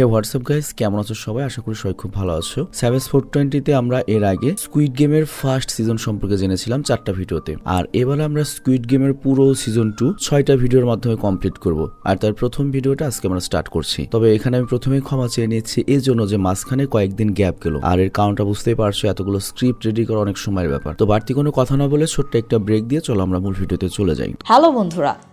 হে WhatsApp guys কেমন আছো সবাই? আশা করি সবাই খুব ভালো আছো। স্যাভেজ ফোর টোয়েন্টিতে আমরা এর আগে স্কুইড গেমের ফার্স্ট সিজন সম্পর্কে জেনেছিলাম চারটা ভিডিওতে। আর এবার আমরা স্কুইড গেমের পুরো সিজন টু ছয়টা ভিডিওর মাধ্যমে কমপ্লিট করব। আর তার প্রথম ভিডিওটা আজকে আমরা স্টার্ট করছি। তবে এখানে আমি প্রথমে ক্ষমা চেয়ে নিচ্ছি এই জন্য যে মাঝখানে কয়েকদিন গ্যাপ গেল। আর এর কারণটা বুঝতেই পারছ, এতগুলো স্ক্রিপ্ট রেডি করা অনেক সময়ের ব্যাপার। তো বাড়তি কোনো কথা না বলে ছোট্ট একটা ব্রেক দিয়ে চলো আমরা মূল ভিডিওতে চলে যাই। হ্যালো বন্ধুরা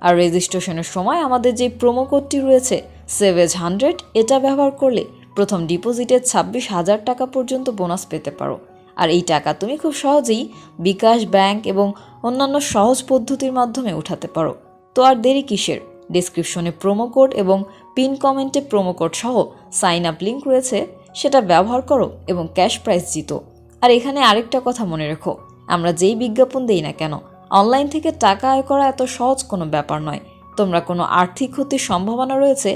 আর রেজিস্ট্রেশনের সময় আমাদের যে প্রোমো কোডটি রয়েছে সেভেজ হান্ড্রেড এটা ব্যবহার করলে প্রথম ডিপোজিটে ছাব্বিশ হাজার টাকা পর্যন্ত বোনাস পেতে পারো। আর এই টাকা তুমি খুব সহজেই বিকাশ ব্যাংক এবং অন্যান্য সহজ পদ্ধতির মাধ্যমে উঠাতে পারো। তো আর দেরি কিসের? ডিসক্রিপশনে প্রোমো কোড এবং পিন কমেন্টে প্রোমো কোড সহ সাইন আপ লিঙ্ক রয়েছে, সেটা ব্যবহার করো এবং ক্যাশ প্রাইজ জিতো। আর এখানে আরেকটা কথা মনে রেখো, আমরা যেই বিজ্ঞাপন দেই না কেন অনলাইন থেকে টাকা আয় করা এত সহজ কোনো ব্যাপার নয়। তোমরা কোনো আর্থিক ক্ষতির সম্ভাবনা রয়েছে,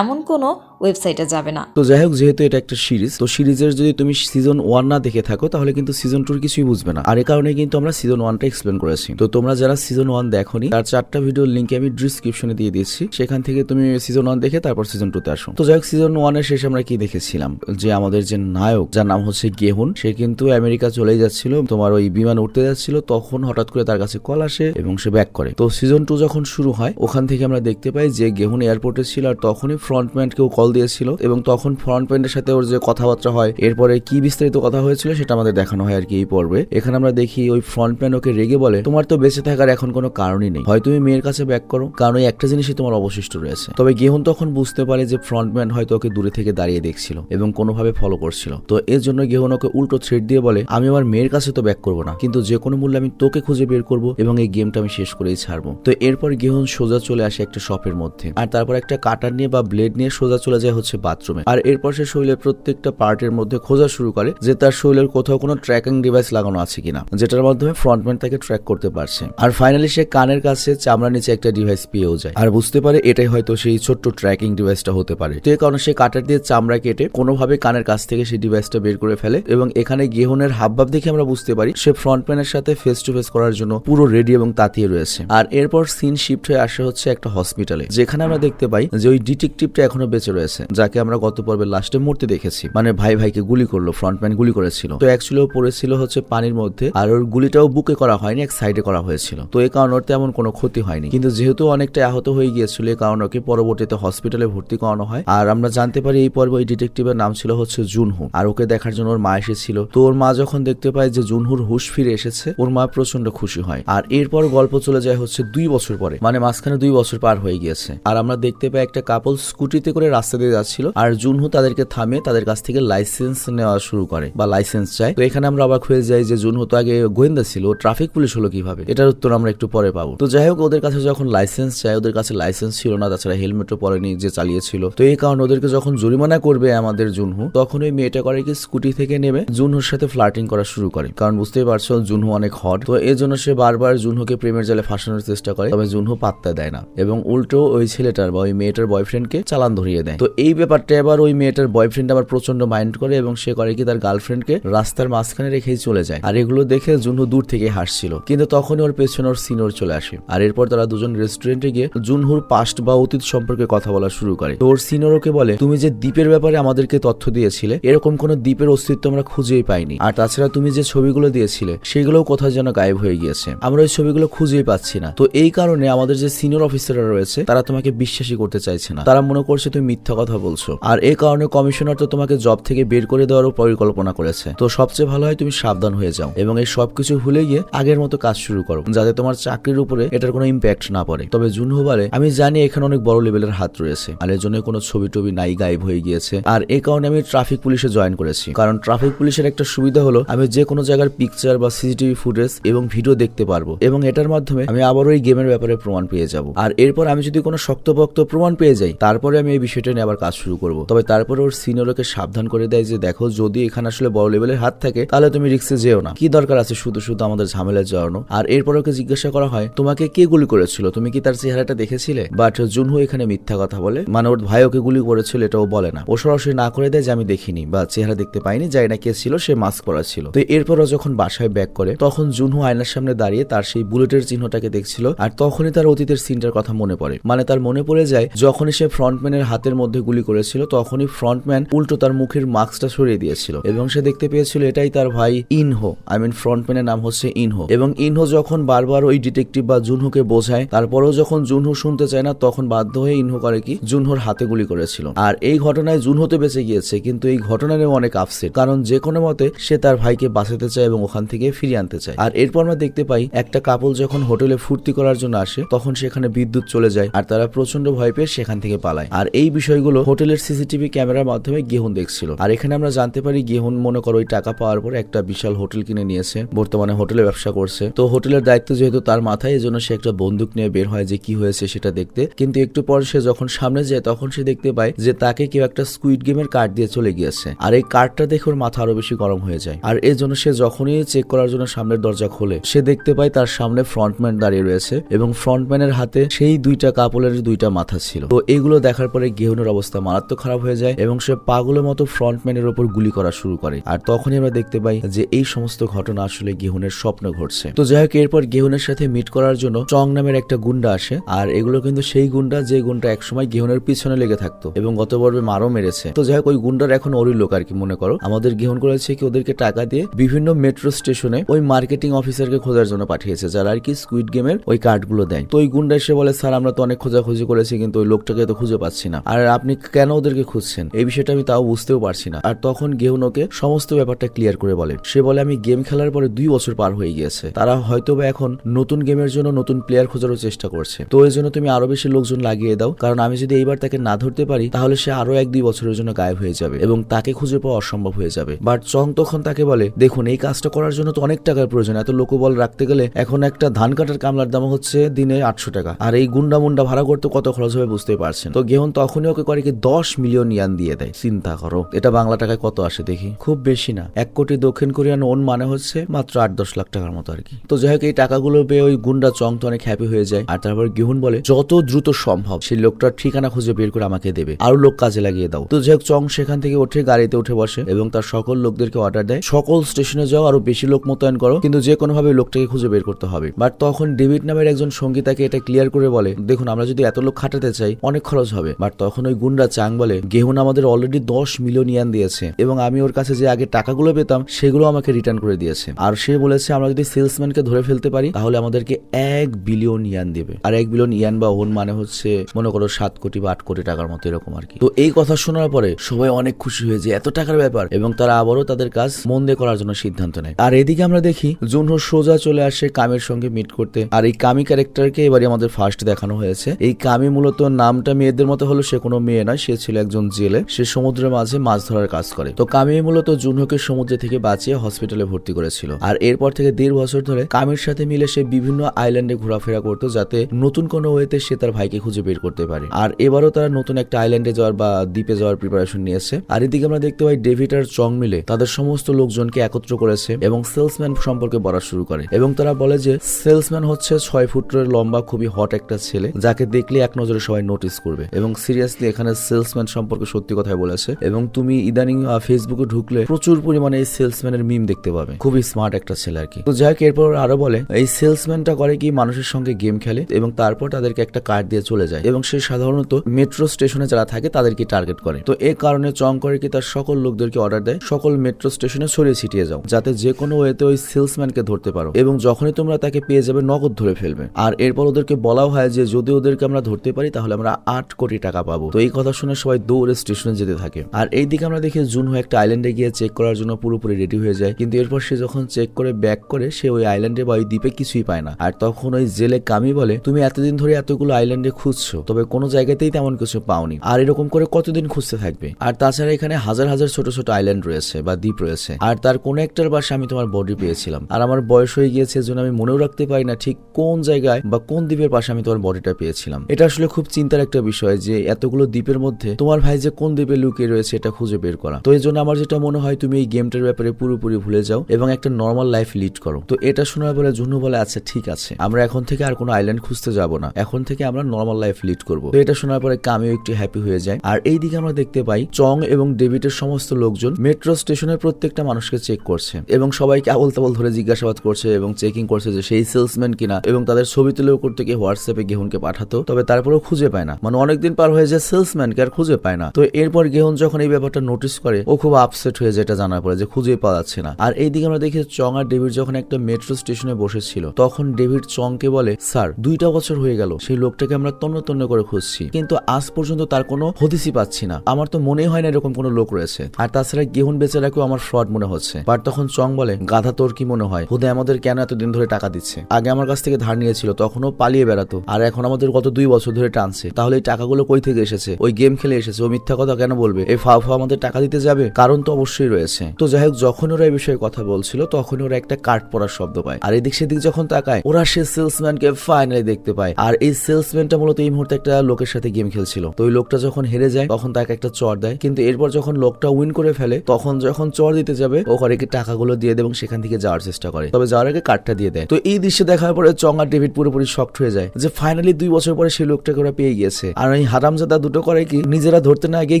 এমন কোনো ওয়েবসাইটে যাবে না। তো যাই হোক, যেহেতু এটা একটা সিরিজ, তো সিরিজের যদি তুমি সিজন ওয়ান না দেখে থাকো, তাহলে কিন্তু সিজন টুর কিছুই বুঝবে না। আর এ কারণে কিন্তু আমরা সিজন ওয়ানটা এক্সপ্লেন করেছি। তো তোমরা যারা সিজন ওয়ান দেখোনি, তার চারটা ভিডিওর লিঙ্ক আমি ডিসক্রিপশনে দিয়ে দিচ্ছি সেখান থেকে তুমি সিজন ওয়ান দেখে তারপর সিজন টুতে আসো। তো যাই হোক, সিজন ওয়ানের শেষে আমরা কি দেখেছিলাম? যে আমাদের যে নায়ক, যার নাম হচ্ছে গেহুন, সে কিন্তু আমেরিকা চলেই যাচ্ছিল, তোমার ওই বিমান উঠতে যাচ্ছিল, তখন হঠাৎ করে তার কাছে কল আসে এবং সে ব্যাক করে। তো সিজন টু যখন শুরু হয়, ওখান থেকে আমরা দেখতে পাই যে গেহুন এয়ারপোর্টে ছিল আর তখনই ফ্রন্টম্যান কেউ কল দিয়েছিল এবং তখন ফ্রন্টম্যানের সাথে ওর যে কথাবার্তা হয়, এরপরে কি বিস্তারিত কথা হয়েছিল সেটা আমাদের দেখানো হয় আর কি এই পর্বে। এখানে আমরা দেখি ওই ফ্রন্টম্যান ওকে রেগে বলে, তোমার তো বেঁচে থাকার এখন কোনো কারণই নেই। হয় তুমি মেয়ের কাছে ব্যাক করো, কারণ ওই একটা জিনিসই তোমার অবশিষ্ট রয়েছে। তবে গেহুন তখন বুঝতে পারে যে ফ্রন্ট ফ্রন্টম্যান হয়তো ওকে দূরে থেকে দাঁড়িয়ে দেখছিল এবং কোনোভাবে ফলো করছিল। তো এর জন্য গেহুন ওকে উল্টো থ্রেড দিয়ে বলে, আমি আমার মেয়ের কাছে তো ব্যাক করব না, কিন্তু যে কোনো মূল্যে আমি তোকে খুঁজে বের করব এবং এই গেমটা আমি শেষ করেই ছাড়বো। তো এরপর গেহুন সোজা চলে আসে একটা শপের মধ্যে। আর তারপর একটা কাটার নিয়ে বা ব্লেড নিয়ে সোজা চলে যায় হচ্ছে বাথরুমে। আর এরপর সে শরীরের প্রত্যেকটা পার্টের মধ্যে খোঁজা শুরু করে যে তার শরীরের কোথাও কোনো ট্র্যাকিং ডিভাইস লাগানো আছে কিনা, যেটার মাধ্যমে ফ্রন্টম্যান তাকে ট্র্যাক করতে পারছে। আর ফাইনালি সে কানের কাছে চামড়া নিচে একটা ডিভাইস পেয়েও যায়। আর বুঝতে পারে এটাই হয়তো সেই ছোট্ট ট্র্যাকিং ডিভাইসটা হতে পারে। তো কারণে সে কাটার দিয়ে চামড়া কেটে কোনোভাবে কানের কাছ থেকে সেই ডিভাইসটা বের করে ফেলে এবং এখানে গেহনের হাবভাব দেখে আমরা বুঝতে পারি সে ফ্রন্টম্যানের সাথে ফেস টু ফেস করার জন্য পুরো রেডি এবং তাতিয়ে রয়েছে। আর এরপর সিন শিফট হয়ে আসে হচ্ছে একটা হসপিটালে যেখানে আমরা দেখতে পাই যে ওই ডিটেকটিভটা এখনও বেঁচে রয়েছে। যাকে আমরা গত পর্বের লাস্টে মরতে দেখেছি। মানে ভাই ভাইকে গুলি করল ফ্রন্টম্যান গুলি করেছিল। তো অ্যাকচুয়ালি পড়েছিল হচ্ছে পানির মধ্যে, আর ওর গুলিটাও বুকে করা হয়নি, এক সাইডে করা হয়েছিল। তো এই কারণে ওর তেমন কোনো ক্ষতি হয়নি। কিন্তু যেহেতু অনেকটা আহত হয়ে গিয়েছিল এই কারণে ওকে পরবর্তীতে হসপিটালে ভর্তি করানো হয়। আর আমরা জানতে পারি এই পর্বে ওই ডিটেকটিভের নাম ছিল হচ্ছে জুনহু। আর ওকে দেখার জন্য ওর মা এসেছিল। তো ওর মা যখন দেখতে পায় যে জুনহুর হুশ ফিরে এসেছে, ওর মা প্রচণ্ড খুশি হয়। আর এরপর গল্প চলে যায় হচ্ছে দুই বছর পরে মানে মাঝখানে দুই বছর পার হয়ে গিয়েছে। আর আমরা দেখতে পাই একটা কাপল স্কুটিতে করে রাস্তা দিয়ে যাচ্ছিল। আর জুনহু তাদেরকে থামে তাদের কাছ থেকে লাইসেন্স নেওয়া শুরু করে বা লাইসেন্স চায়। তো এখানে আমরা অবাক হয়ে যাই যে জুনহু তো আগে গোয়েন্দা ছিল ট্রাফিক পুলিশ হলো কীভাবে? এটার উত্তর আমরা একটু পরে পাবো। তো যাই হোক, ওদের কাছে যখন লাইসেন্স চায়, ওদের কাছে লাইসেন্স ছিল না, তাছাড়া হেলমেটও পরেনি যে চালিয়েছিল। তো এই কারণে ওদেরকে যখন জরিমানা করবে আমাদের জুনহু, তখন ওই মেয়েটা করে কি স্কুটি থেকে নেমে জুনহুর সাথে ফ্লার্টিং করা শুরু করে। কারণ বুঝতেই পারছ, জুনহু অনেক হট তো এই জন্য সে বারবার জুনহুকে প্রেমের জালে ফাঁসানোর চেষ্টা করে, তবে জুনহু পাত্তা দেয় না। এবং উল্টো ওই ছেলেটার বা ওই মেয়েটার বয়ফ্রেন্ডকে চালান ধরিয়ে দেয়। তো এই ব্যাপারটা এবার ওই মেয়েটার বয়ফ্রেন্ড আবার প্রচণ্ড মাইন্ড করে এবং সে করে কি তার গার্লফ্রেন্ডকে রাস্তার মাঝখানে রেখেই চলে যায়। আর এগুলো দেখে জুনহু দূর থেকে হাসছিল। কিন্তু তখনই ওর পেছনে ওর সিনোর চলে আসে। আর এরপর তারা দুজন রেস্টুরেন্টে গিয়ে জুনহুর পাস্ট বা অতীত সম্পর্কে কথা বলা শুরু করে। তো ওর সিনোর ওকে বলে, তুমি যে দ্বীপের ব্যাপারে আমাদেরকে তথ্য দিয়েছিলে, এরকম কোন দ্বীপের অস্তিত্ব আমরা খুঁজেই পাইনি। আর তাছাড়া তুমি যে ছবিগুলো দিয়েছিলে, সেগুলোও কোথায় যেন গায়েব হয়ে গিয়েছে। আমরা ওই ছবিগুলো খুঁজেই পাচ্ছি না। তো এই কারণে আমাদের যে সিনিয়র অফিসাররা রয়েছে, তারা তোমাকে বিশ্বাসই করতে চাইছে না। তারা মনে করছে তুমি মিথ্যা কথা বলছো। আর এই কারণে কমিশনার তো তোমাকে জব থেকে বের করে দেওয়ারও পরিকল্পনা করেছে। তো সবচেয়ে ভালো হয় তুমি সাবধান হয়ে যাও এবং এই সবকিছু ভুলে গিয়ে আগের মতো কাজ শুরু করো, যাতে তোমার চাকরির উপরে এটার কোনো ইম্প্যাক্ট না পড়ে। তবে জুনহু বলে আমি জানি এখানে অনেক বড় লেভেলের হাত রয়েছে, আর এর জন্য কোনো ছবি টবি নাই গায়েব হয়ে গিয়েছে। আর এই কারণে আমি ট্রাফিক পুলিশে জয়েন করেছি, কারণ ট্রাফিক পুলিশের একটা সুবিধা হলো আমি যে কোনো জায়গার পিকচার বা সিসিটিভি ফুটেজ এবং ভিডিও দেখতে পারব, এবং এটার মাধ্যমে আমি আবারও এই গেমের ব্যাপারে প্রমাণ পেয়ে যাব। আর এরপর আমি যদি কোনো শক্তপোক্ত প্রমাণ পেয়ে যাই, তারপরে আমি এই বিষয়টা এখানে আবার কাজ শুরু করব। তবে তারপরে ওর সিনিয়রকে সাবধান করে দেয় যে, দেখো, যদি এখানে আসলে বড় লেভেলের হাত থাকে, তাহলে তুমি রিক্সে যেও না। কি দরকার আছে শুধু শুধু আমাদের ঝামেলা জড়ানো আর এরপর ওকে জিজ্ঞাসা করা হয়, তোমাকে কে গুলি করেছিল? তুমি কি তার চেহারাটা দেখেছিলে? বাট জুনহু এখানে মিথ্যা কথা বলে মানে ওর ভাই ওকে গুলি করেছিল এটাও বলে না। ও সরাসরি না করে দেয় যে, আমি দেখিনি বা চেহারা দেখতে পাইনি যাই না কে ছিল, সে মাস্ক পরা ছিল। তো এরপরও যখন বাসায় ব্যাক করে, তখন জুনহু আয়নার সামনে দাঁড়িয়ে তার সেই বুলেটের চিহ্নটাকে দেখছিল, আর তখনই তার অতীতের সিনটার কথা মনে পড়ে। মানে তার মনে পড়ে যায়, যখনই সে ফ্রন্টম্যানের হাতের মধ্যে গুলি করেছিল, তখনই ফ্রন্টম্যান উল্টো তার মুখের মাস্কটা সরিয়ে দিয়েছিল এবং সে দেখতে পেয়েছিল এটাই তার ভাই ইনহো, আই মিন ফ্রন্টম্যানের নাম হচ্ছে ইনহো। এবং ইনহো যখন বারবার ওই ডিটেকটিভ বা জুনহুকে বোঝায়, তারপরেও যখন জুনহু শুনতে চায় না, তখন বাধ্য হয়ে ইনহো করে কি, জুনহোর হাতে গুলি করেছিল। আর এই ঘটনায় জুনহোতে বেঁচে গিয়েছে, কিন্তু এই ঘটনারও অনেক আপসেট কারণ যে কোনো মতে সে তার ভাইকে বাঁচাতে চায় এবং ওখান থেকে ফিরিয়ে আনতে চায়। আর এরপর আমরা দেখতে পাই, একটা কাপল যখন হোটেলে ফুর্তি করার জন্য আসে, তখন সেখানে বিদ্যুৎ চলে যায়, আর তারা প্রচণ্ড ভয় পেয়ে সেখান থেকে পালায়। আর এই বিষয়গুলো হোটেলের সিসিটিভি ক্যামেরার মাধ্যমে গেহুন দেখছিল। আর এখানে আমরা জানতে পারি গেহুন মনে করো ওই টাকা পাওয়ার পর একটা বিশাল হোটেল কিনে নিয়েছে, বর্তমানে হোটেলে ব্যবসা করছে। তো হোটেলের দায়িত্ব যেহেতু তার মাথায়, এজন্য সে একটা বন্দুক নিয়ে বের হয় যে কি হয়েছে সেটা দেখতে। কিন্তু একটু পর সে যখন সামনে যায়, তখন সে দেখতে পায় যে তাকে কেউ একটা স্কুইড গেমের কার্ড দিয়ে চলে গিয়েছে। আর এই কার্ডটা দেখে ওর মাথা আরও বেশি গরম হয়ে যায়। আর এই জন্য সে যখনই চেক করার জন্য সামনের দরজা খোলে, সে দেখতে পায় তার সামনে ফ্রন্টম্যান দাঁড়িয়ে রয়েছে এবং ফ্রন্টম্যানের হাতে সেই দুইটা কাপলের দুইটা মাথা ছিল। তো এগুলো দেখার পরে গেহুনের অবস্থা মারাত্মক খারাপ হয়ে যায় এবং সে পাগলের মতো ফ্রন্টম্যানের উপর গুলি করা শুরু করে। আর তখনই আমরা দেখতে পাই যে এই সমস্ত ঘটনা আসলে গেহুনের স্বপ্ন ঘটছে। তো যাই হোক, এরপর গেহুনের সাথে মিট করার জন্য চং নামের একটা গুন্ডা আসে। আর এগুলো কিন্তু সেই গুন্ডা যে গুন্ডা একসময় গেহুনের পিছনে লেগে থাকতো এবং গত পর্বে মারও মেরেছে। তো যাই হোক, ওই গুন্ডার এখন ওরই লোক আর কি, মনে করো। আমাদের গেহুন করেছে কি, ওদেরকে টাকা দিয়ে বিভিন্ন মেট্রো স্টেশনে ওই মার্কেটিং অফিসারকে খোঁজার জন্য পাঠিয়েছে, যারা আর কি স্কুইড গেমের ওই কার্ডগুলো দেয়। তো ওই গুন্ডা এসে বলে, স্যার, আমরা তো অনেক খোঁজাখুঁজি করেছি, কিন্তু ওই লোকটাকে তো খুঁজে পাচ্ছি না। আর আপনি কেন ওদেরকে খুঁজছেন? এই বিষয়টা আমি তাও বুঝতেও পারছি না। আর তখন গেহুন ওকে সমস্ত ব্যাপারটা ক্লিয়ার করে বলে। সে বলে, আমি গেম খেলার পরে দুই বছর পার হয়ে গিয়েছে। তারা হয়তো বা এখন নতুন গেমের জন্য নতুন প্লেয়ার খোঁজারও চেষ্টা করছে। তো এই জন্য তুমি আরও বেশি লোকজন লাগিয়ে দাও। কারণ আমি যদি এইবার তাকে না ধরতে পারি, তাহলে সে আরও এক দুই বছরের জন্য গায়েব হয়ে যাবে এবং তাকে খুঁজে পাওয়া অসম্ভব হয়ে যাবে। বাট চং তখন তাকে বলে, দেখুন, এই কাজটা করার জন্য তো অনেক টাকার প্রয়োজন। এত লোকবল রাখতে গেলে এখন একটা ধান কাটার কামলার দাম হচ্ছে দিনে আটশো টাকা। আর এই গুন্ডা মুন্ডা ভাড়া করতে কত খরচ হবে বুঝতে পারছেন। তো গেহন তখনই ওকে করে কি দশ মিলিয়ন ইয়ান দিয়ে দেয়। চিন্তা করো, এটা বাংলা টাকায় কত আসে দেখি? খুব বেশি না। এক কোটি দক্ষিণ কোরিয়ান ওন মানে হচ্ছে মাত্র আট দশ লাখ টাকার মতো আর কি। তো যাই হোক, এই টাকাগুলো পেয়ে ওই গুন্ডা চং তো অনেক হ্যাপি হয়ে যায়। আর তারপর গিহুন বলে, যত দ্রুত সম্ভব সেই লোকটার ঠিকানা খুঁজে বের করে আমাকে দেবে। আরও লোক কাজে লাগিয়ে দাও। তো যাই হোক, চং সেখান থেকে উঠে গাড়িতে উঠে বসে এবং তার সকল লোকদেরকে অর্ডার দেয়। সকল স্টেশনে যাও আরও বেশি লোক মোতায়েন করো, কিন্তু যে কোনো ভাবে লোকটাকে খুঁজে বের করতে হবে। বাট তখন ডেভিড নামের একজন সঙ্গী তাকে এটা ক্লিয়ার করে বলে, দেখুন, আমরা যদি এত লোক খাটাতে চাই, অনেক খরচ হবে। বাট তখন ওই গুন্ডা চাং বলে, গেহুন আমাদের অলরেডি দশ মিলিয়ন ইয়ান দিয়েছে এবং আমি ওর কাছে যে আগে টাকাগুলো পেতাম, সেগুলো আমাকে রিটার্ন করে দিয়েছে। আর সে বলেছে, আমরা যদি সেলসম্যানকে ধরে ফেলতে পারি, তাহলে আমাদেরকে এক বিলিয়ন ইয়ান দেবে। আর এক বিলিয়ন ইয়ান বা ওন মানে হচ্ছে, মনে করো সাত কোটি বা আট কোটি টাকার মতো এরকম আর কি। তো এই কথা শোনার পরে সবাই অনেক খুশি হয়ে যায় এত টাকার ব্যাপার। এবং তারা আবারও তাদের কাজ মন দিয়ে করার জন্য সিদ্ধান্ত নেয়। আর এদিকে আমরা দেখি, জুনহো সোজা চলে আসে কামের সঙ্গে মিট করতে। আর এই কামি ক্যারেক্টারকে এবারে আমাদের ফার্স্ট দেখানো হয়েছে। এই কামি মূলত নামটা মেয়েদের মতো হলো সে কোনো মেয়ে নয় সে ছিল একজন জেলে। সে সমুদ্রের মাঝে মাছ ধরার কাজ করে। তো কামি মূলত জুনহোকে সমুদ্র থেকে বাঁচিয়ে হসপিটালে ভর্তি করেছিল। আর এরপর থেকে দেড় বছর ধরে কামির সাথে মিলে সে বিভিন্ন আইল্যান্ডে ঘোরাফেরা করতো, যাতে নতুন কোনো ওয়েতে সে তার ভাইকে খুঁজে বের করতে পারে। আর এবারও তারা নতুন একটা আইল্যান্ডে যাওয়ার বা দ্বীপে যাওয়ার প্রিপারেশন নিয়েছে। আর এদিকে আমরা দেখতে পাই ডেভিড আর চং মিলে তাদের সমস্ত লোকজনকে একত্র করেছে এবং সেলসম্যান সম্পর্কে বলা শুরু করে। এবং তারা বলে যে সেলসম্যান হচ্ছে ছয় ফুটের লম্বা, খুবই হট একটা ছেলে, যাকে দেখলে এক নজরে সবাই নোটিস করবে। এবং সিরিয়াসলি এখানে সেলসম্যান সম্পর্কে সত্যি কথাই বলেছে। এবং তুমি ইদানিং ফেসবুকে ঢুকলে প্রচুর পরিমাণে এই সেলসম্যানের মিম দেখতে পাবে। খুবই স্মার্ট একটা ছেলে আর কি। তো যাই হোক, এরপর আরও বলে, এই সেলসম্যানটা করে কি মানুষের সঙ্গে গেম খেলে এবং তারপর তাদেরকে একটা কার্ড দিয়ে চলে যায়। এবং সে সাধারণত মেট্রো স্টেশনে যারা থাকে, তাদেরকে টার্গেট করে। তো এই কারণে চং করে কি তার সকল লোকদেরকে অর্ডার দেয়, সকল মেট্রো স্টেশনে ছড়িয়ে ছিটিয়ে যাও, যাতে যে কোনো ওয়েতে ওই সেলসম্যানকে ধরতে পারো। এবং যখনই তোমরা তাকে পেয়ে যাবে, নগদ ধরে ফেলবে। আর এরপর ওদেরকে বলাও হয় যে, যদি ওদেরকে আমরা ধরতে পারি, তাহলে আমরা আট কোটি টাকা পাবো। তো এই কথা শুনে সবাই দৌড়ে স্টেশনে যেতে থাকে। আর এই দিকে আমরা দেখি জুনহো একটা আইল্যান্ডে গিয়ে চেক করার জন্য পুরোপুরি রেডি হয়ে যায়। কিন্তু এরপর সে যখন চেক করে ব্যাক করে, সে ওই আইল্যান্ডে বা ওই দ্বীপে কিছুই পায় না। আর তখন ওই জেলে কামি বলে, তুমি এতদিন ধরে এতগুলো আইল্যান্ডে খুঁজছো, তবে কোনো জায়গাতেই তেমন কিছু পাওনি। আর এরকম করে কতদিন খুঁজতে থাকবে? আর তাছাড়া এখানে হাজার হাজার ছোট ছোট আইল্যান্ড রয়েছে বা দ্বীপ রয়েছে। আর তার কোন একটার বাসে আমি তোমার বডি পেয়েছিলাম। আর আমার বয়স হয়ে গিয়েছে এজন্য আমি মনেও রাখতে পারি না ঠিক কোন জায়গায় বা কোন দ্বীপের পাশে আমি তোমার বডিটা পেয়েছিলাম। এটা আসলে খুব চিন্তার একটা বিষয় যে এতগুলো দ্বীপের মধ্যে, তোমার ভাই যে কোন দ্বীপে লুকিয়ে রয়েছে এটা খুঁজে বের করা। তো এই জন্য আমার যেটা মনে হয়, তুমি এই গেমটার ব্যাপারে পুরোপুরি ভুলে যাও এবং একটা নর্মাল লাইফ লিড করো। তো এটা শোনার পরে জুনু বলে আচ্ছা ঠিক আছে। আমরা এখন থেকে আর কোনো আইল্যান্ড খুঁজতে যাব না। এখন থেকে আমরা নর্মাল লাইফ লিড করব। তো এটা শোনার পরে কামিও একটু হ্যাপি হয়ে যায়। আর এই দিকে আমরা দেখতে পাই, চং এবং ডেভিডের সমস্ত লোকজন মেট্রো স্টেশনের প্রত্যেকটা মানুষকে চেক করছে এবং সবাইকে আবল তাবল ধরে জিজ্ঞাসাবাদ করছে এবং চেকিং করছে যে সেই সেলসম্যান কিনা এবং তাদের ছবি তুলেও করতে গিয়ে হোয়াটসঅ্যাপে গেহুনকে পাঠাতো, তবে তারপরেও খুঁজে পায় না। মানে অনেকদিন পার হয়ে যায় সেলসম্যানকে আর খুঁজে পায় না। তো এরপর গেহুন যখন এই ব্যাপারটা নোটিস করে, ও খুব আপসেট হয়ে যায় এটা জানার পরে যে খুঁজে পাওয়া যাচ্ছে না। আর এইদিকে আমরা দেখি চং আর ডেভিড যখন একটা মেট্রো স্টেশনে বসেছিল, তখন ডেভিড চংকে বলে, স্যার, দুইটা বছর হয়ে গেল, সেই লোকটাকে আমরা তন্ন তন্ন করে খুঁজছি। কিন্তু আজ পর্যন্ত তার কোনো হদিসই পাচ্ছি না। আমার তো মনে হয় না এরকম কোনো লোক রয়েছে। আর তাছাড়া গেহুন বেচারাকেও আমার ফ্রড মনে হচ্ছে। বাট তখন চং বলে, গাধা তোর কি মনে হয়? হুদে আমাদের কেন এতদিন ধরে টাকা দিচ্ছে? আগে আমার কাছ থেকে ধার নিয়েছিল, তখনও পালিয়ে বেড়াতো। আর এখন আমাদের গত দুই বছর ধরে টানছে। তাহলে এই টাকাগুলো কই থেকে এসেছে? ওই গেম খেলে এসেছে। ও মিথ্যা কথা কেন বলবে? এই ফা ফা আমাদের টাকা দিতে যাবে? কারণ তো অবশ্যই রয়েছে। তো যাই হোক, যখন ওরা এই বিষয়ে কথা বলছিল, তখন ওরা একটা কার্ড পড়ার শব্দ পায়। আর এদিক সেদিক যখন তাকায়, ওরা সে সেলসম্যানকে ফাইনালি দেখতে পায়। আর এই সেলসম্যানটা মূলত এই মুহূর্তে একটা লোকের সাথে গেম খেলছিল। তো ওই লোকটা যখন হেরে যায়, তখন তাকে একটা চর দেয়। কিন্তু এরপর যখন লোকটা উইন করে ফেলে, তখন যখন চর দিতে যাবে ও করে কি টাকাগুলো দিয়ে দেয় এবং সেখান থেকে যাওয়ার চেষ্টা করে। তবে যাওয়ার আগে কার্ডটা দিয়ে দেয়। তো এই দৃশ্য দেখার পরে চং আর ডেভিড পুরোপুরি শক্ট হয়ে যায় যে ফাইনালি দুই বছর পরে সেই লোকটাকে ওরা পেয়ে গিয়েছে। আর এই হারামজাদা দুটো করে কি? নিজেরা ধরতে না গিয়ে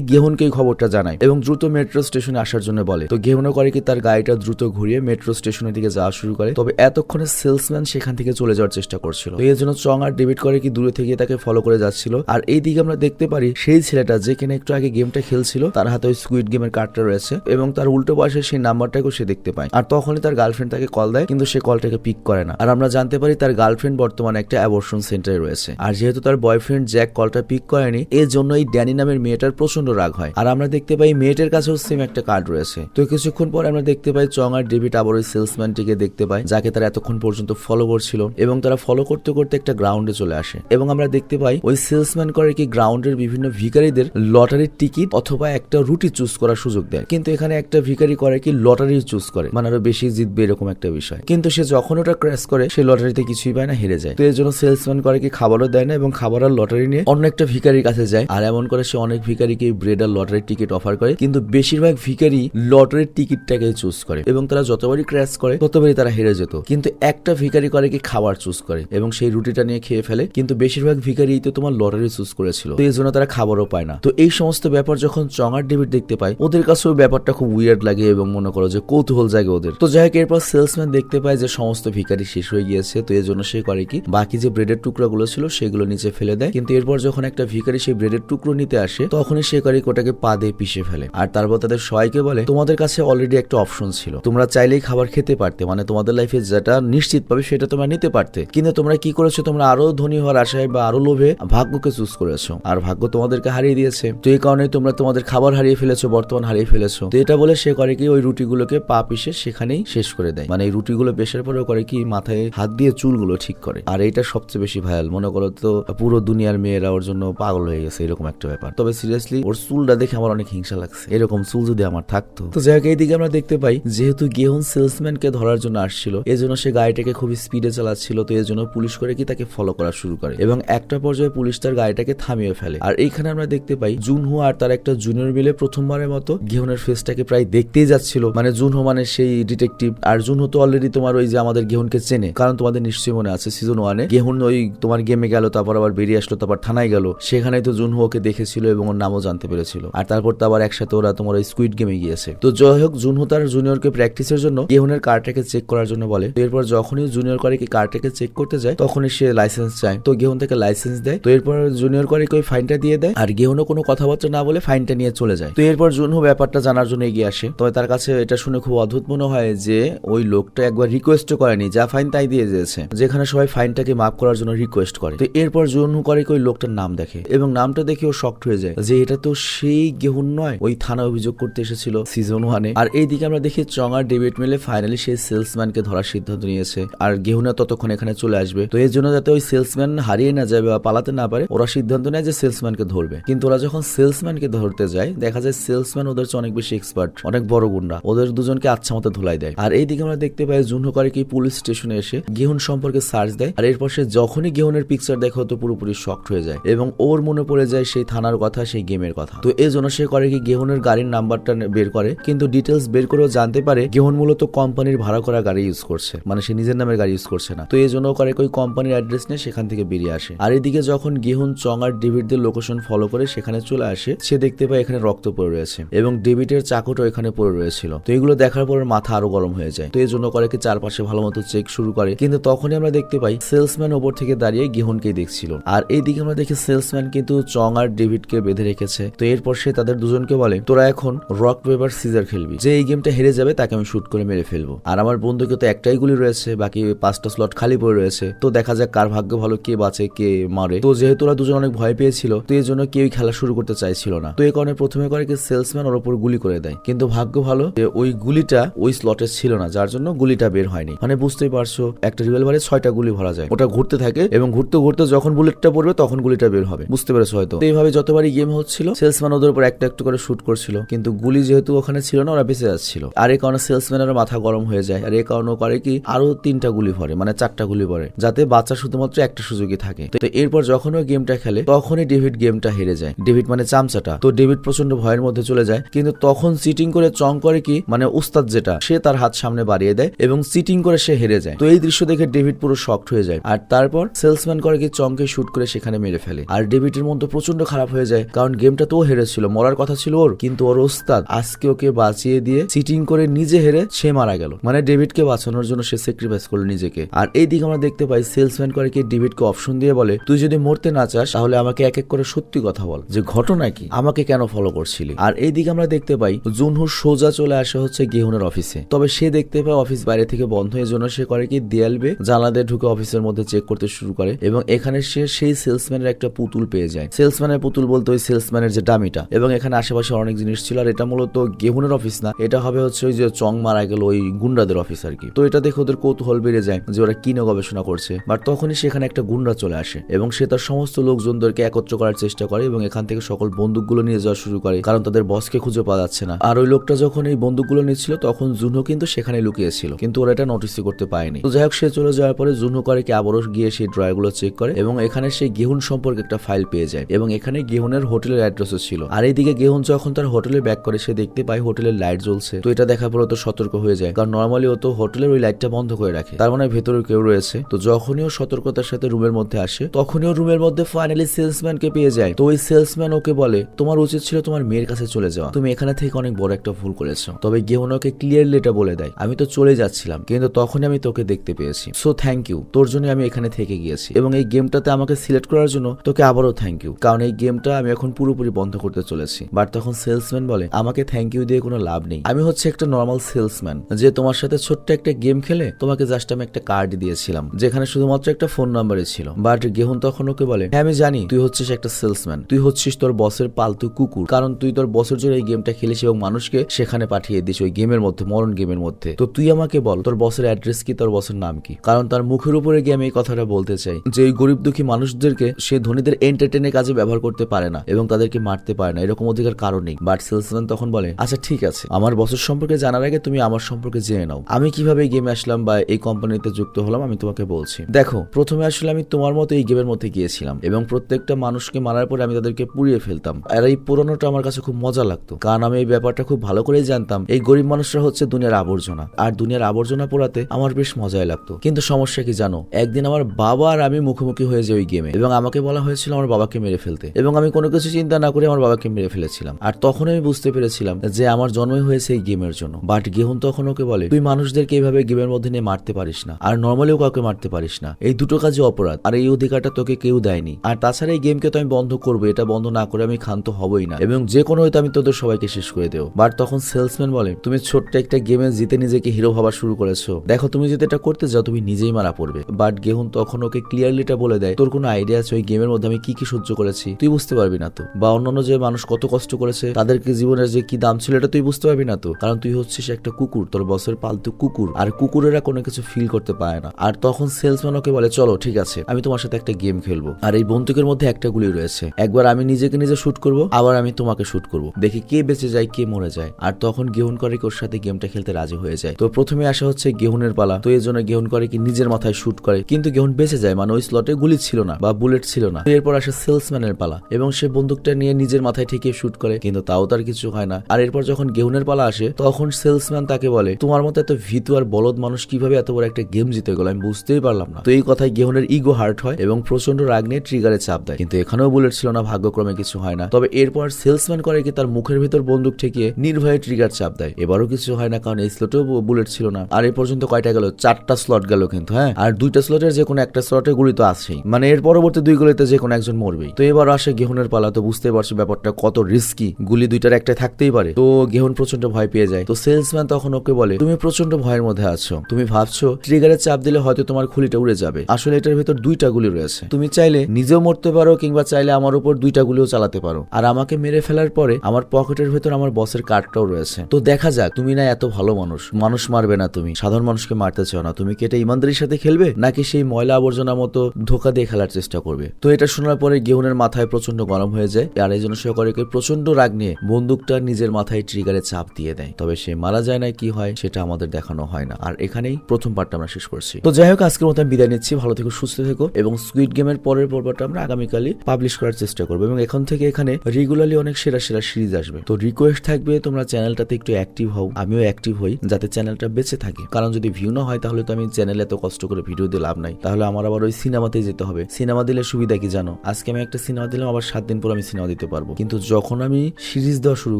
গেহুনকে খবরটা জানায় এবং দ্রুত মেট্রো স্টেশনে আসার জন্য বলে। তো গেহুনও করে কি তার গাড়িটা দ্রুত ঘুরিয়ে মেট্রো স্টেশনের দিকে যাওয়া শুরু করে। তবে এতক্ষণে সেলসম্যান সেখান থেকে চলে যাওয়ার চেষ্টা করছিল। এই জন্য চং আর ডেভিড করে কি দূরে থেকে তাকে ফলো করে যাচ্ছিল। আর এই দিকে আমরা দেখতে পারি সেই ছেলেটা যে কিনা একটু আগে গেমটা খেলছিল, তার হাতে ওই স্কুইড গেমের কার্ডটা রয়েছে এবং তার উল্টো পাশে সেই নাম্বারটাকেও সে দেখতে পায়। আর তখনই তার গার্লফ্রেন্ড তাকে কল দেয়, কিন্তু সে কলটাকে পিক করে না। আর আমরা জানতে পারি তার গার্লফ্রেন্ড বর্তমানে একটা অ্যাবর্শন সেন্টারে রয়েছে। আর যেহেতু তার বয়ফ্রেন্ড জ্যাক কলটা পিক করেনি, এর জন্য এই ড্যানি নামের মেয়েটার প্রচণ্ড রাগ হয়। আর আমরা দেখতে পাই মেয়েটার কাছেও সেম একটা কার্ড রয়েছে। তো কিছুক্ষণ পর আমরা দেখতে পাই চং আর ডেভিড আবার ওই সেলসম্যানটিকে দেখতে পাই যাকে তারা এতক্ষণ পর্যন্ত ফলো করছিল এবং তারা ফলো করতে করতে একটা গ্রাউন্ডে চলে আসে। এবং আমরা দেখতে পাই ওই সেলসম্যান করে কি গ্রাউন্ডের বিভিন্ন ভিখারিদের লটারির টিকিট অথবা একটা রুটি চুজ করার সুযোগ দেয়। কিন্তু এখানে একটা ভিখারি করে কি লটারি চুজ করে। মানে আরও বেশি জিতবে এরকম একটা বিষয়। কিন্তু সে যখন ওটা ক্র্যাশ করে, সে লটারিতে কিছুই পায় না, হেরে যায়। তো এর জন্য সেলসম্যান করে কি খাবারও দেয় না এবং খাবার আর লটারি নিয়ে অন্য একটা ভিখারির কাছে যায়। এমন করে সে অনেক ভিখারিকে ব্রেড আর লটারির টিকিট অফার করে, কিন্তু বেশিরভাগ ভিখারি লটারির টিকিটটাকে চুজ করে এবং তারা যতবারই ক্র্যাশ করে, ততবারই তারা হেরে যেত। কিন্তু একটা ভিখারি করে কি খাবার চুজ করে এবং সেই রুটিটা নিয়ে খেয়ে ফেলে, কিন্তু বেশিরভাগ ভিখারি তো তোমার লটারি চুজ করেছিল। তো এই জন্য তারা খাবারও পায় না। তো এই সমস্ত ব্যাপার যখন চঙার ডেভিড দেখতে পায়, ওদের কাছেও ব্যাপারটা খুব উইয়ার্ড লাগে এবং মনে করো যে কৌতূহল জাগে ওদের। তো যাই হোক, এরপর সেলসম্যান দেখতে পায় যে সমস্ত ভিখারি শেষ হয়ে গিয়েছে, তো এই জন্য সে করে কি, বাকি যে ব্রেডের টুকরাগুলো ছিল সেগুলো নিচে ফেলে দেয়। কিন্তু এরপর যখন একটা ভিখারি সেই ব্রেডের টুকরো নিতে আসে, তখনই সে করে ওটাকে পা দিয়ে পিষে ফেলে। আর তারপর তাদের সবাইকে বলে, তোমাদের কাছে অলরেডি একটা অপশন ছিল। তোমরা চাইলেই খাবার খেতে পারতে মানে তোমাদের লাইফে যেটা নিশ্চিত পাবে সেটা তোমরা নিতে পারতে। কিন্তু তোমরা কি করেছ? তোমরা আরও ধনী হওয়ার আশায় বা আরও লোভে ভাগ্যকে চুজ করেছ। আর ভাগ্য তোমাদেরকে হারিয়ে দিয়েছে। তো এই কারণে তোমরা তোমাদের খাবার হারিয়ে ফেলেছো, বর্তমান হারিয়ে ফেলেছো। তো এটা বলে সে করে কি ওই রুটিগুলোকে পা পিষে সেখানেই শেষ করে দেয়। মানে এই রুটিগুলো পেশার পরেও করে কি মাথায় হাত দিয়ে চুলগুলো ঠিক করে। আর এটা সবচেয়ে বেশি ভাইরাল মনে করো তো পুরো দুনিয়ার মেয়েরা ওর জন্য পাগল হয়ে গেছে। এরকম একটা ব্যাপার। তবে সিরিয়াসলি ওর চুলটা দেখে আমার অনেক হিংসা লাগছে। এরকম চুল যদি আমার থাকতো। তো যাই হোক, এইদিকে আমরা দেখতে পাই, যেহেতু গেহুন সেলসম্যানকে ধরার জন্য আসছিল, এজন্য সে গাড়িটাকে খুবই স্পিডে চালাচ্ছিল, তো এর জন্য পুলিশ করে কি তাকে ফলো করা শুরু করে। এবং একটা পর্যায়ে পুলিশ তার গাড়িটাকে থামিয়ে ফেলে। আর এইখানে আমরা দেখতে পাই, জুনহু আর তার একটা জুনিয়র মিলে প্রথমবারের মতো গেহুনের ফেসটাকে প্রায় দেখতেই যাচ্ছিল। মানে জুনহো মানে সেই ডিটেকটিভ আর জুনহো তো অলরেডি তোমার ওই যে আমাদের গেহুনকে চেনে। কারণ তোমাদের নিশ্চয়ই মনে আছে সিজন ওয়ানে গেহুন ওই তোমার গেমে গেল, তারপর আবার বেরিয়ে আসলো, তারপর থানায় গেল। সেখানে তো জুনহো ওকে দেখেছিল এবং ওর নামও জানতে পেরেছিল। আর তারপর তো আবার একসাথে ওরা তোমার স্কুইড গেমে গিয়েছে। তো যাই হোক, জুনহো তার জুনিয়রকে প্র্যাকটিসের জন্য গেহুনের কারটাকে চেক করার জন্য বলে। এরপর যখনই জুনিয়র করে কি কারটাকে চেক করতে যায়, তখনই সে লাইসেন্স চায়। তো গেহুন থেকে লাইসেন্স দেয়। তো এরপর জুনিয়র করে কি ওই ফাইনটা দিয়ে দেয়। আর গেহুনও কোনো কথাবার্তা না বলে ফাইনটা নিয়ে চলে যায়। তো এরপর জুনহো ব্যাপারটা জানার জন্য এগিয়ে আসে। তবে তার কাছে এটা শুনে খুব অদ্ভুত মনে হয় যে ওই লোকটা একবার রিকোয়েস্ট করেনি, যা ফাইন তাই দিয়ে দিয়েছে। যেখানে সবাই ফাইনটাকে মাফ করার জন্য রিকোয়েস্ট করে। তো এরপর জুনহু করে ওই লোকটার নাম দেখে। এবং নামটা দেখে ও শক্ট হয়ে যায় যে এটা তো সেই গেহুন নয়। ওই থানা অভিযোগ করতে এসেছিল সিজন ওয়ানে আর এইদিকে আমরা দেখি চঙার ডেভিড মিলে ফাইনালি সেই সেলসম্যানকে ধরার সিদ্ধান্ত নিয়েছে। আর গেহুনা ততক্ষণ এখানে চলে আসবে। তো এর জন্য যাতে ওই সেলসম্যান হারিয়ে না যায় বা পালাতে না পারে, ওরা সিদ্ধান্ত নেয় যে সেলসম্যানকে ধরবে। কিন্তু ওরা যখন সেলসম্যানকে ধরতে যায়, দেখা যায় সেলসম্যান ওদের চেয়ে অনেক বেশি এক্সপার্ট অনেক বড় গুন্ডা। ওদের দুজনকে আচ্ছা মতো ধুলাই দেয়। আর এইদিকে আমরা দেখতে পাই জুনহো করে কি পুলিশ স্টেশনে এসে গেহুন সম্পর্কে সার্চ দেয়। আর এরপর সে যখনই গেহুনের পিকচার দেখে তো পুরোপুরি শক্ট হয়ে যায়। এবং ওর মনে পড়ে যায় যায় সেই থানার কথা, সেই গেমের কথা। তো এই জন্য সে করে কি গেহনের গাড়ির নাম্বারটা বের করে, কিন্তু ডিটেলস বের করেও জানতে পারে গেহন মূলত কোম্পানির ভাড়া করা গাড়ি ইউজ করছে। মানে সে নিজের নামের গাড়ি ইউজ করছে না। তো এই জন্য করে ওই কোম্পানির অ্যাড্রেস নিয়ে সেখান থেকে বেরিয়ে আসে। আর এদিকে যখন গেহুন চং আর ডেভিডদের লোকেশন ফলো করে সেখানে চলে আসে, সে দেখতে পায় এখানে রক্ত পড়ে রয়েছে এবং ডেভিডের চাকুটাও এখানে পড়ে রয়েছিল। তো এগুলো দেখার পর মাথা আরও গরম হয়ে যায়। তো এই জন্য করে কি চারপাশে ভালো মতো চেক শুরু করে। কিন্তু তখনই আমরা দেখতে পাই সেলসম্যান ওপর থেকে দাঁড়িয়ে গেহনকেই দেখছিল। আর এইদিকে আমরা দেখি সেলসম্যান কিন্তু চং আর ডেভিডকে বেঁধে রেখেছে। তো এরপর সে তাদের দুজনকে বলে, তোরা এখন রক, পেপার, সিজার খেলবি। যে এই গেমটা হেরে যাবে তাকে আমি শুট করে মেরে ফেলব। আর আমার বন্ধুকে তো একটাই গুলি রয়েছে, বাকি পাঁচটা স্লট খালি পড়ে রয়েছে। তো দেখা যাক কার ভাগ্য ভালো, কে বাঁচে, কে মারে। তো যেহেতু ওরা দুজন অনেক ভয় পেয়েছিল, তো এই জন্য কেউই খেলা শুরু করতে চাইছিল না। তো এই কারণে প্রথমে করে কি সেলসম্যান ওর উপর গুলি করে দেয়। কিন্তু ভাগ্য ভালো যে ওই গুলিটা ওই স্লটে ছিল না, যার জন্য গুলিটা বের হয়নি। মানে বুঝতেই পারছ, একটা রিভলভারে ছয়টা গুলি ভরা যায়। ওটা ঘুরতে থাকে এবং ঘুরতে ঘুরতে যখন বুলেটটা পড়বে তখন গুলিটা বের হবে। বুঝতে পেরেছ হয়তো? এইভাবে যতবারই গেম হচ্ছিল সেলসম্যান ওদের উপর একটা একটু করে শুট করছিল। কিন্তু গুলি যেহেতু ওখানে ছিল না, ওরা বেঁচে যাচ্ছিল। আর এই কারণে সেলসম্যানের মাথা গরম হয়ে যায়। আর এই কারণে করে কি আরও তিনটা গুলি ভরে মানে চারটা গুলি ভরে, যাতে বাচ্চা শুধুমাত্র একটা সুযোগই থাকে। তো এরপর যখন ও গেমটা খেলে, তখনই ডেভিড গেমটা হেরে যায়। ডেভিড মানে চামচাটা। তো ডেভিড প্রচণ্ড ভয়ের মধ্যে চলে যায়। কিন্তু তখন চিটিং করে চং করে কি মানে উস্তাদ যেটা, সে তার হাত সামনে বাড়িয়ে দেয় এবং চিটিং করে সে হেরে যায়। তো এই দৃশ্য দেখে ডেভিড পুরো শক্ট হয়ে যায়। আর তারপর সেলসম্যান করে কি, চংকে শুট করে সেখানে মেরে ফেলে। আর ডেভিডের মন তো প্রচণ্ড খারাপ হয়ে যায়। কারণ গেমটা তো হেরেছিল, মরার কথা ছিল ওর, কিন্তু ওর ওস্তাদ আজকে ওকে বাঁচিয়ে দিয়ে চিটিং করে নিজে হেরে সে মারা গেল। মানে ডেভিডকে বাঁচানোর জন্য সে স্যাক্রিফাইস করল নিজেকে। আর এই দিকে আমরা দেখতে পাই সেলসম্যান করে কি ডেভিডকে অপশন দিয়ে বলে, তুই যদি মরতে না চাস, তাহলে আমাকে এক এক করে সত্যি কথা বল। যে ঘটনা কি? আমাকে কেন ফলো করছিলি? আর এই দিকে আমরা দেখতে পাই জুনহু সোজা চলে আসে হচ্ছে গেহুনের অফিসে তবে সে দেখতে পায় অফিস বাইরে থেকে বন্ধ হয়ে জন্য সে করে কি দেয়াল বে জানলা দিয়ে ঢুকে অফিসের মধ্যে চেক করতে শুরু করে। এবং এখানে সে সেই সেলসম্যানের একটা পুতুল পেয়ে যায়। সেলসম্যানের পুতুল বলতে ওই সেলসম্যানের যে ডামিটা। এবং এখানে আশেপাশে অনেক জিনিস ছিল, আর এটা মূলত গেহুনের অফিস না, এটা হবে হচ্ছে ওই যে চং মারা গেল ওই গুন্ডাদের অফিস আর কি। তো এটা দেখে ওদের কৌতূহল বেড়ে যায় যে ওরা কিনে গবেষণা করছে। বাট তখনই সেখানে একটা গুন্ডা চলে আসে, এবং সে তার সমস্ত লোকজনদেরকে একত্র করার চেষ্টা করে, এবং এখান থেকে সকল বন্দুকগুলো নিয়ে যাওয়া শুরু করে, কারণ তাদের বসকে খুঁজে পাওয়া যাচ্ছে না। আর ওই লোকটা যখন এই বন্দুকগুলো নিচ্ছিল, তখন জুনহো কিন্তু সেখানে লুকিয়েছিল, কিন্তু ওরা এটা নোটিসই করতে পারেনি তো যাই হোক, সে চলে যাওয়ার পরে জুনহো করে কি আবারও গিয়ে সেই ড্রয়ারগুলো চেক করে, এবং এখানে সেই গেহুন সম্পর্কে একটা ফাইল পেয়ে যায় এবং এখানে গেহুনের হোটেলের অ্যাড্রেসও ছিল। আর এইদিকে গেহন যখন তার হোটেলে ব্যাক করে, সে দেখতে পায় হোটেলের লাইট জ্বলছে। তো এটা দেখার পর তো সতর্ক হয়ে যায়। কারণ নর্মালি ও তো হোটেলের ওই লাইটটা বন্ধ করে রাখে। তার মানে ভেতরে কেউ রয়েছে। তো যখনই ও সতর্কতার সাথে রুমের মধ্যে আসে, তখনই ও রুমের মধ্যে ফাইনালি সেলসম্যানকে পেয়ে যায়। তো ওই সেলসম্যান ওকে বলে, তোমার উচিত ছিল তোমার মেয়ের কাছে চলে যাওয়া। তুমি এখানে থেকে অনেক বড় একটা ভুল করেছ। তবে গেহন ওকে ক্লিয়ারলি এটা বলে দেয়, আমি তো চলে যাচ্ছিলাম, কিন্তু তখনই আমি তোকে দেখতে পেয়েছি। সো থ্যাংক ইউ তোর জন্য আমি এখানে থেকে গিয়েছি। এবং এই গেমটাতে আমাকে সিলেক্ট করার জন্য তোকে আবারও থ্যাংক ইউ কারণ এই গেমটা আমি এখন পুরোপুরি বন্ধ করতে চলেছি। বাট তখন সেলসম্যান বলে, আমাকে থ্যাংক ইউ দিয়ে কোনো লাভ নেই। আমি হচ্ছে একটা নর্মাল সেলসম্যান, যে তোমার সাথে ছোট্ট একটা গেম খেলে তোমাকে জাস্ট আমি একটা কার্ড দিয়েছিলাম, যেখানে শুধুমাত্র একটা ফোন নাম্বারই ছিল। বাট গেহুন তখন ওকে বলে হ্যাঁ আমি জানি, তুই হচ্ছিস একটা সেলসম্যান, তুই হচ্ছিস তোর বসের পালতু কুকুর, কারণ তুই তোর বসের জন্য এই গেমটা খেলিস এবং মানুষকে সেখানে পাঠিয়ে দিস ওই গেমের মধ্যে, মরণ গেমের মধ্যে। তো তুই আমাকে বল, তোর বসের অ্যাড্রেস কি, তোর বসের নাম কি? কারণ তার মুখের উপরে গিয়ে আমি এই কথাটা বলতে চাই, যে এই গরিব দুঃখী মানুষদেরকে সে ধনীদের এন্টারটেনের কাজে ব্যবহার করতে পারে না এবং তাদেরকে মারতে পারে না, এরকম অধিকার কারণ নেই। বাট সেলসম্যান তখন বলে আচ্ছা ঠিক আছে। আমার বসের সম্পর্কে জানার আগে তুমি আমার সম্পর্কে জেনে নাও। আমি কীভাবে গেমে আসলাম বা এই কোম্পানিতে যুক্ত হলাম আমি তোমাকে বলছি। দেখো, প্রথমে আসলে আমি তোমার মতো এই গেমের মধ্যে গিয়েছিলাম এবং প্রত্যেকটা মানুষকে মারার পরে আমি তাদেরকে পুড়িয়ে ফেলতাম। আর এই পুরনোটা আমার কাছে খুব মজা লাগতো। কারণ আমি এই ব্যাপারটা খুব ভালো করেই জানতাম, এই গরিব মানুষরা হচ্ছে দুনিয়ার আবর্জনা। আর দুনিয়ার আবর্জনা পোড়াতে আমার বেশ মজাই লাগতো। কিন্তু সমস্যা কি জানো? একদিন আমার বাবা আর আমি মুখোমুখি হয়ে যাই ওই গেমে এবং আমাকে বলা হয়েছিল আমার বাবাকে মেরে ফেলতে। এবং আমি কোনো কিছু চিন্তা না করে আমার বাবাকে মেরে ফেলেছিলাম। আর তখন আমি বুঝতে পেরেছিলাম যে আমার জন্মই হয়েছে এই গেমের জন্য। বাট গেহুন তখন ওকে বলে, তুই মানুষদেরকে এইভাবে গেমের মধ্যে নিয়ে মারতে পারিস না। আর নর্মালিও কাউকে মারতে পারিস না। এই দুটো কাজে অপরাধ। আর এই অধিকারটা তোকে কেউ দেয়নি। আর তাছাড়া এই গেমকে তো আমি বন্ধ করব। এটা বন্ধ না করে আমি ক্ষান্ত হবই না। এবং যে কোনো হয়তো আমি তোদের সবাইকে শেষ করে দেবো। বাট তখন সেলসম্যান বলে, তুমি ছোট্ট একটা গেমে জিতে নিজেকে হিরো ভাবা শুরু করেছ। দেখো, তুমি যদি এটা করতে যাও, তুমি নিজেই মারা পড়বে। বাট গেহুন তখন ওকে ক্লিয়ারলি এটা বলে দেয়, তোর কোনো আইডিয়া আছে ওই গেমের মধ্যে আমি কি কি সহ্য করেছি? তুই বুঝতে পারবি না তো। বা অন্যান্য যে মানুষ কত কষ্ট করেছে, তাদেরকে জীবনের যে কি দাম ছিল এটা তুই বুঝতে পারবি না তো। কারণ তুই হচ্ছিস একটা কুকুর, তোর বসের পালতু কুকুর। আর কুকুরেরা কোনো কিছু ফিল করতে পারে না। আর তখন সেলসম্যান ওকে বলে, চলো, ঠিক আছে, আমি তোমার সাথে একটা গেম খেলব। আর এই বন্দুকের মধ্যে একটা গুলি রয়েছে। একবার আমি নিজেকে নিজে শুট করব, আবার আমি তোমাকে শুট করব। দেখি কে বেঁচে যায়, কে মরে যায়। আর তখন গেহন করে ওর সাথে গেমটা খেলতে রাজি হয়ে যায়। তো প্রথমে আসা হচ্ছে গেহুনের পালা। তো এই জন্য গেহুন করে কি নিজের মাথায় শুট করে। কিন্তু গেহুন বেঁচে যায় মানে ওই স্লটে গুলি ছিল না বা বুলেট ছিল না। এরপর আসে সেলসম্যানের গেহুনের পালা এবং সে বন্দুকটা নিয়ে নিজের মাথায় ঠেকিয়ে শুট করে, কিন্তু তাও তার কিছু হয় না। আর এরপর যখন গেহুনের পালা আসে, তখন সেলসম্যান তাকে বলে, তোমার মতো এত ভীতু আর বলদ মানুষ কীভাবে এত বড় একটা গেম জিতে গেল? আমি বুঝতেই পারলাম না। তো এই কথায় গেহুনের ইগো হার্ট হয় এবং প্রচণ্ড রাগ নিয়ে ট্রিগারে চাপ দেয়। কিন্তু এখানেও বুলেট ছিল না, ভাগ্যক্রমে কিছু হয় না। তবে এরপর সেলসম্যান করে কি তার মুখের ভিতর বন্দুক ঠেকিয়ে নির্ভয়ে ট্রিগার চাপ দেয়। এবারও কিছু হয় না, কারণ এই স্লটেও বুলেট ছিল না। আর এই পর্যন্ত কয়টা গেল? চারটা স্লট গেল কিন্তু হ্যাঁ? আর দুইটা স্লটের যে কোনো একটা স্লটে গুলি তো আসছেই মানে এর পরবর্তী দুই গুলিতে যে কোনো একজন মরবেই। তো এবার আসে গেহুনের পালা। তো বুঝতে পারছি ব্যাপারটা কত রিস্কি গুলি দুইটার একটা থাকতেই পারে। তো গেহুন প্রচণ্ড ভয় পেয়ে যায়। তো সেলসম্যান তখন ওকে বলে, তুমি প্রচণ্ড ভয়ের মধ্যে আছো। তুমি ভাবছ ট্রিগারে চাপ দিলে হয়তো তোমার খুলিটা উড়ে যাবে। আসলে এটার ভেতর দুইটা গুলি রয়েছে। তুমি চাইলে নিজেও মরতে পারো কিংবা চাইলে আমার উপর দুইটা গুলিও চালাতে পারো। আর আমাকে মেরে ফেলার পরে আমার পকেটের ভেতর আমার বসের কার্ডটাও রয়েছে। তো দেখা যাক, তুমি না এত ভালো মানুষ। মানুষ মারবে না তুমি। সাধারণ মানুষকে মারতে চাও না। তুমি কি এটা ইমানদারির সাথে খেলবে? নাকি সেই ময়লা আবর্জনা মতো ধোকা দিয়ে খেলার চেষ্টা করবে? তো এটা শোনার পরে গেহুনের মাথায় প্রচণ্ড গরম হয়ে যায় আর এই জন্য সে করে কি প্রচণ্ড রাগ নিয়ে বন্দুকটা নিজের মাথায় ট্রিগারে চাপ দিয়ে দেয়। তবে সে মারা যায় না কি হয় সেটা আমাদের দেখানো হয় না। আর এখানেই প্রথম পার্টটা আমরা শেষ করছি। তো যাই হোক, আজকের মতো আমি বিদায় নিচ্ছি। ভালো থেকো, সুস্থ থেকো এবং স্কুইড গেমের পরের পর্বটা আমরা আগামীকালই পাবলিশ করার চেষ্টা করব এবং এখন থেকে এখানে রেগুলারলি অনেক সেরা সেরা সিরিজ আসবে। তো রিকোয়েস্ট থাকবে তোমরা চ্যানেলটাতে একটু অ্যাক্টিভ হও, আমিও অ্যাক্টিভ হই যাতে চ্যানেলটা বেঁচে থাকে। কারণ যদি ভিউ না হয় তাহলে তো আমি চ্যানেলে এত কষ্ট করে ভিডিও দিয়ে লাভ নাই। তাহলে আমার আবার ওই সিনেমাতে যেতে হবে। সিনেমা দিলে সুবিধা কি জানো? আজকে আমি একটা সিনেমা দিলাম, আবার সাত দিন পর আমি সিনেমা দিতে পারব। কিন্তু যখন আমি সিরিজ দেওয়া শুরু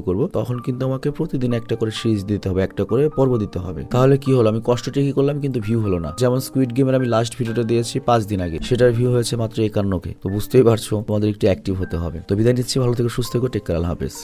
করব, তখন কিন্তু আমাকে প্রতিদিন একটা করে সিরিজ দিতে হবে, একটা করে পর্ব দিতে হবে। তাহলে কি হলো? আমি কষ্ট ঠিকই করলাম? কিন্তু ভিউ হলো না। যেমন স্কুইড গেমের আমি লাস্ট ভিডিওটা দিয়েছি পাঁচ দিন আগে। সেটার ভিউ হয়েছে মাত্র একান্নকে। তো বুঝতেই পারছ, তোমাদের একটু অ্যাক্টিভ হতে হবে। তো বিদায় নিচ্ছি, ভালো থেকে, সুস্থ থেকে টেক আল্লাহ হাফেজ।